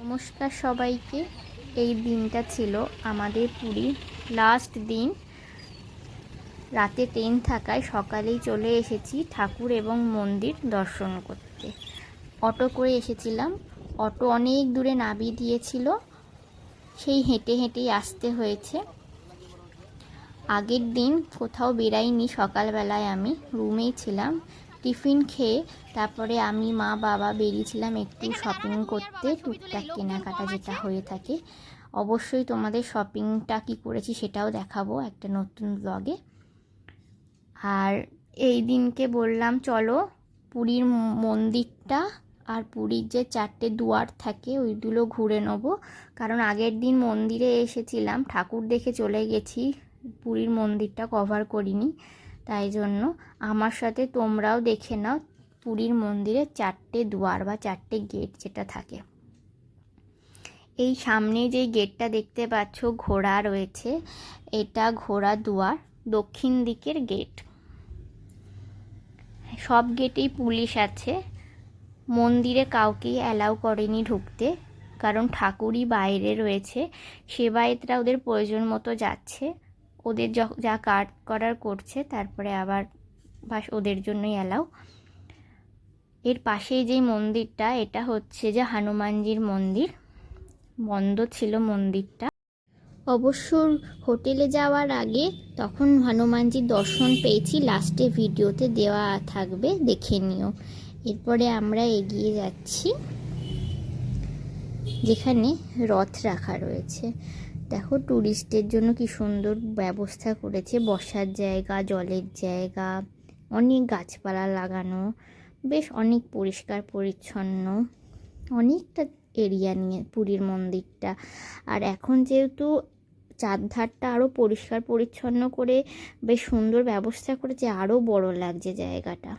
নমস্কার সবাইকে। এই দিনটা ছিল আমাদের পুরীর লাস্ট দিন রাতে ট্রেন থাকায় সকালেই চলে এসেছি ঠাকুর এবং মন্দির দর্শন করতে। অটো করে এসেছিলাম। অটো অনেক দূরে নামিয়ে দিয়েছিল। সেই হেঁটে হেঁটেই আসতে হয়েছে। আগের দিন কোথাও বেরাইনি সকালবেলায় আমি রুমেই ছিলাম। টিফিন খেয়ে তারপরে আমি মা, বাবা বেরিয়েছিলাম একটু শপিং করতে, টুকটাক কেনাকাটা যেটা হয়ে থাকে। অবশ্যই তোমাদের শপিংটা কি করেছি সেটাও দেখাবো একটা নতুন ব্লগে আর এই দিনকে বললাম, চলো পুরীর মন্দিরটা আর পুরীর যে চারটে দুয়ার থাকে ওইগুলো ঘুরে নেব। কারণ আগের দিন মন্দিরে এসেছিলাম, ঠাকুর দেখে চলে গেছি, পুরীর মন্দিরটা কভার করিনি। তাই জন্য আমার সাথে তোমরাও দেখে নাও পুরীর মন্দিরে চারটে দুয়ার বা চারটে গেট যেটা থাকে। এই সামনে যে গেটটা দেখতে পাচ্ছ ঘোড়া রয়েছে, এটা ঘোড়া দুয়ার, দক্ষিণ দিকের গেট। সব গেটেই পুলিশ আছে। মন্দিরে কাউকেই অ্যালাউ করেনি ঢুকতে, কারণ ঠাকুরই বাইরে রয়েছে, সেবায়েতরা ওদের প্রয়োজন মতো যাচ্ছে। ওদের য- কাট করার করছে, তারপরে আবার বাস ওদের জন্যই অ্যালাউ এর পাশেই যেই মন্দিরটা, এটা হচ্ছে যে হনুমানজির মন্দির। বন্ধ ছিল মন্দিরটা। অবশ্য হোটেলে যাওয়ার আগে তখন হনুমানজির দর্শন পেয়েছি, লাস্টে ভিডিওতে দেওয়া থাকবে, দেখে নিও। এরপরে আমরা এগিয়ে যাচ্ছি, যেখানে রথ রাখা রয়েছে। দেখো ট্যুরিস্টের জন্য কি সুন্দর ব্যবস্থা করেছে। বসার জায়গা, জলের জায়গা, অনেক গাছপালা লাগানো, বেশ অনেক পরিষ্কার পরিচ্ছন্ন, অনেকটা এরিয়া নিয়ে পুরীর মন্দিরটা। আর এখন যেহেতু চারধারটা আরও পরিষ্কার পরিচ্ছন্ন করে বেশ সুন্দর ব্যবস্থা করেছে আরও বড় লাগছে জায়গাটা।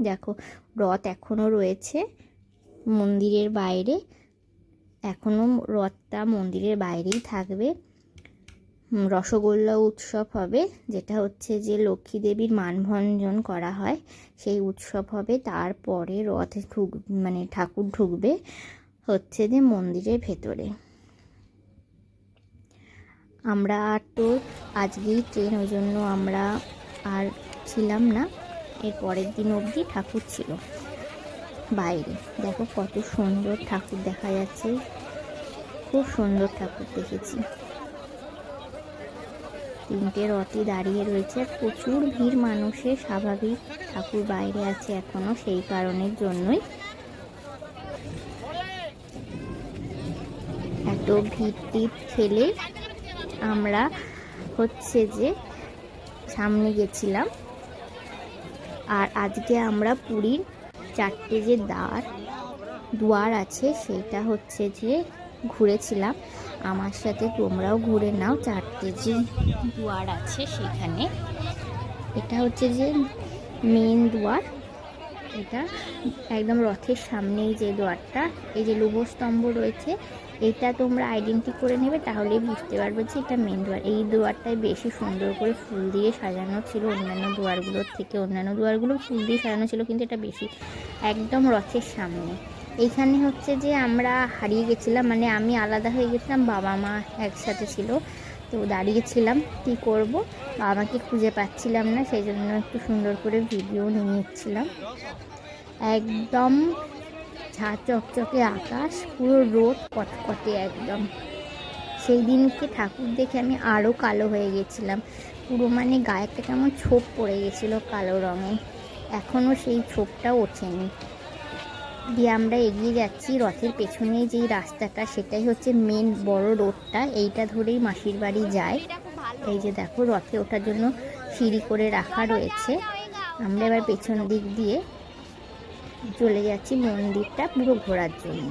দেখো, রথ এখনও রয়েছে মন্দিরের বাইরে। এখনও রথটা মন্দিরের বাইরেই থাকবে। রসগোল্লা উৎসব হবে, যেটা হচ্ছে যে লক্ষ্মী দেবীর মানভঞ্জন করা হয়। সেই উৎসব হবে, তারপরে রথ ঢুক মানে ঠাকুর ঢুকবে হচ্ছে যে মন্দিরের ভেতরে। আমরা আর তো আজকেই ট্রেন ওই জন্য আমরা আর ছিলাম না। এর পরের দিন অবধি ঠাকুর ছিল। বাইরে। দেখো কত সুন্দর ঠাকুর দেখা যাচ্ছে। খুব সুন্দর ঠাকুর দেখেছি। তিনটে রথই দাঁড়িয়ে রয়েছে। প্রচুর ভিড়, মানুষের স্বাভাবিক ঠাকুর বাইরে আছে এখনও, সেই কারণের জন্যই। এত ভিড় টিপ খেলে আমরা হচ্ছে যে সামনে গেছিলাম। আর আজকে আমরা পুরীর চারটে যে দ্বার, দুয়ার আছে সেটা হচ্ছে যে ঘুরেছিলাম। আমার সাথে তোমরাও ঘুরে নাও, চারটে যে দুয়ার আছে সেখানে। এটা হচ্ছে যে মেন দুয়ার। এটা একদম রথের সামনেই যে দুয়ারটা, এই যে লোহস্তম্ভ রয়েছে, এটা তোমরা আইডেন্টি করে নেবে, তাহলেই বুঝতে পারবে যে এটা মেন দুয়ার। এই দুয়ারটায় বেশি সুন্দর করে ফুল দিয়ে সাজানো ছিল অন্যান্য দুয়ারগুলোর থেকে। অন্যান্য দুয়ারগুলো ফুল দিয়ে সাজানো ছিল, কিন্তু এটা বেশি একদম রথের সামনে। এইখানে হচ্ছে যে আমরা হারিয়ে গেছিলাম মানে আমি আলাদা হয়ে গেছিলাম, বাবা মা একসাথে ছিল। তো দাঁড়িয়েছিলাম কি করব? বাবাকে খুঁজে পাচ্ছিলাম না, সেই জন্য একটু সুন্দর করে ভিডিও নিয়ে নিচ্ছিলাম। একদম ঝা চকচকে আকাশ, পুরো রোদ কটকটে একদম। সেই দিনকে ঠাকুর দেখে আমি আরও কালো হয়ে গেছিলাম। পুরো মানে গায়েটা কেমন ছোপ পড়ে গেছিল কালো রঙে। এখনও সেই ছোপটা ওঠেনি। দিয়ে আমরা এগিয়ে যাচ্ছি। রথের পেছনে যেই রাস্তাটা, সেটাই হচ্ছে মেন বড় রোডটা এইটা ধরেই মাসির বাড়ি যায়। এই যে দেখো, রথে ওঠার জন্য সিঁড়ি করে রাখা রয়েছে। আমরা এবার পেছন দিক দিয়ে চলে যাচ্ছি মন্দিরটা পুরো ঘোরার জন্য।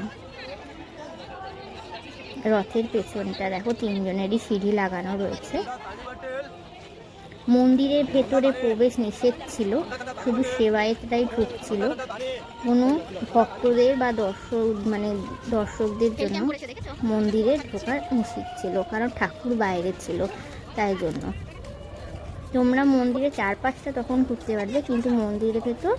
রথের পেছনটা দেখো, তিনজনেরই সিঁড়ি লাগানো রয়েছে। মন্দিরের ভেতরে প্রবেশ নিষেধ ছিল শুধু সেবায়েতরাই ঢুকছিল কোনো ভক্তদের বা দর্শক মানে দর্শকদের জন্য মন্দিরে ঢোকার নিষেধ ছিল কারণ ঠাকুর বাইরে ছিল তাই জন্য। তোমরা মন্দিরের চারপাশটা তখন ঘুরতে পারবে কিন্তু মন্দিরের ভেতর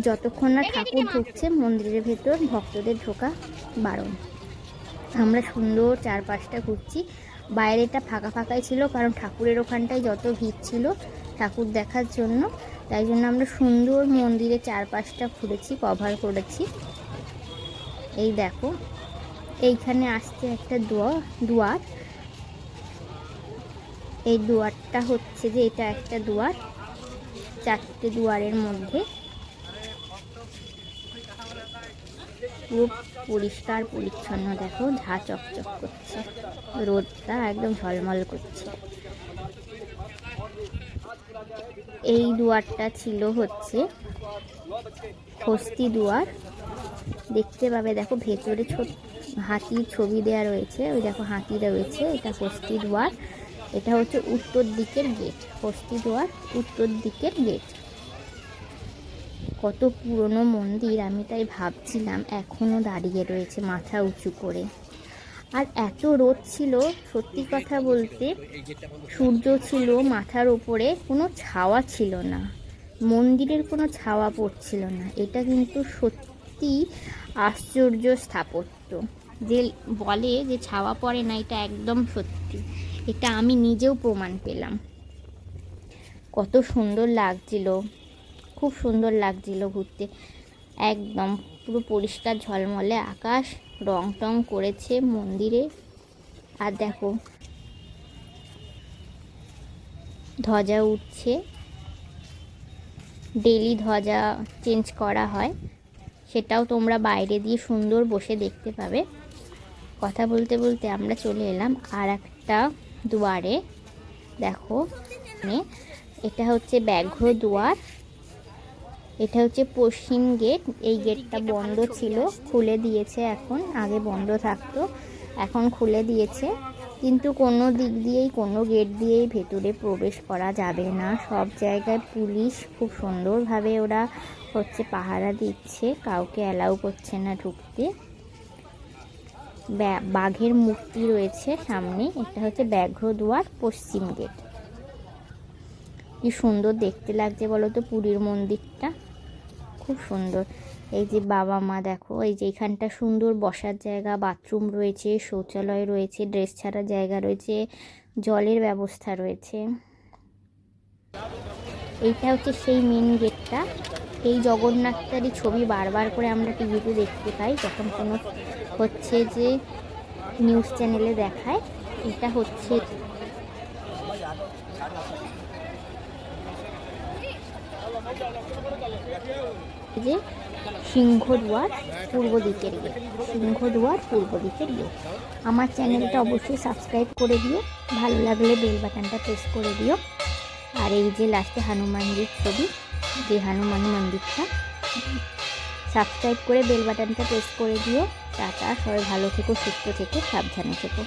যতক্ষণ না ঠাকুর ঢুকছে মন্দিরের ভেতর ভক্তদের ঢোকা বারণ। আমরা সুন্দর চারপাশটা ঘুরছি। বাইরেটা ফাঁকা ফাঁকাই ছিল, কারণ ঠাকুরের ওখানটায় যত ভিড় ছিল ঠাকুর দেখার জন্য। তাই জন্য আমরা সুন্দর মন্দিরের চারপাশটা ঘুরেছি কভার করেছি। এই দেখো, এইখানে আসছে একটা দুয়ার দুয়ার। এই দুয়ারটা হচ্ছে যে এটা একটা দুয়ার, চারটে দুয়ারের মধ্যে। পুরো পরিষ্কার, পরিচ্ছন্ন, দেখো, ঝা চকচক করছে। রোদটা একদম ঝলমল করছে। এই দুয়ারটা ছিল হচ্ছে হস্তি দুয়ার। দেখতে পাবে, দেখো, ভেতরে ছোট হাতির ছবি দেওয়া রয়েছে। ওই দেখো হাতি রয়েছে। এটা হস্তি দুয়ার। এটা হচ্ছে উত্তর দিকের গেট। হস্তি দুয়ার, উত্তর দিকের গেট। কত পুরনো মন্দির, আমি তাই ভাবছিলাম এখনও দাঁড়িয়ে রয়েছে মাথা উঁচু করে। আর এত রোদ ছিল, সত্যি কথা বলতে সূর্য ছিল মাথার ওপরে, কোনো ছাওয়া ছিল না। মন্দিরের কোনো ছাওয়া পড়ছিল না। এটা কিন্তু সত্যি আশ্চর্য স্থাপত্য। যে বলে যে ছাওয়া পড়ে না, এটা একদম সত্যি। এটা আমি নিজেও প্রমাণ পেলাম। কত সুন্দর লাগছিল। খুব সুন্দর লাগছিল ঘুরতে। একদম পুরো পরিষ্কার ঝলমলে আকাশ রং টং করেছে মন্দিরে। আর দেখো, ধ্বজা উঠছে। ডেলি ধ্বজা চেঞ্জ করা হয়। সেটাও তোমরা বাইরে দিয়ে সুন্দর বসে দেখতে পাবে। কথা বলতে বলতে আমরা চলে এলাম আর একটা দুয়ারে। দেখো এটা হচ্ছে ব্যাঘ্র দুয়ার। এটা হচ্ছে পশ্চিম গেট এই গেটটা বন্ধ ছিল খুলে দিয়েছে এখন আগে বন্ধ থাকতো এখন খুলে দিয়েছে। কিন্তু কোনো দিক দিয়েই কোনো গেট দিয়েই ভেতরে প্রবেশ করা যাবে না। সব জায়গায় পুলিশ খুব সুন্দরভাবে ওরা হচ্ছে পাহারা দিচ্ছে কাউকে অ্যালাউ করছে না ঢুকতে। ব্যা- বাঘের মূর্তি রয়েছে সামনে এটা হচ্ছে ব্যাঘ্র দুয়ার পশ্চিম গেট কি সুন্দর দেখতে লাগছে বলো তো পুরীর মন্দিরটা। খুব সুন্দর। এই যে বাবা মা দেখো, এই যে এখানটা সুন্দর বসার জায়গা, বাথরুম রয়েছে, শৌচালয় রয়েছে, ড্রেস ছাড়ার জায়গা রয়েছে, জলের ব্যবস্থা রয়েছে। এইটা হচ্ছে সেই মেন গেটটা এই জগন্নাথটারই ছবি বারবার করে আমরা টিভিতে দেখতে পাই, যখন কোনো হচ্ছে যে নিউজ চ্যানেলে দেখায়, এটা হচ্ছে যে সিংহদুয়ার পূর্ব দিকের গেট। সিংহদুয়ার পূর্ব দিকের ইয়ে আমার চ্যানেলটা অবশ্যই সাবস্ক্রাইব করে দিও। ভালো লাগলে বেল বাটনটা প্রেস করে দিও। আর এই যে লাস্টে হনুমানজির ছবি, যে হনুমান মন্দিরটা, সাবস্ক্রাইব করে বেল বাটনটা প্রেস করে দিও। টাটা, সবাই ভালো থেকো, সুস্থ থেকো, সাবধানে থেকো।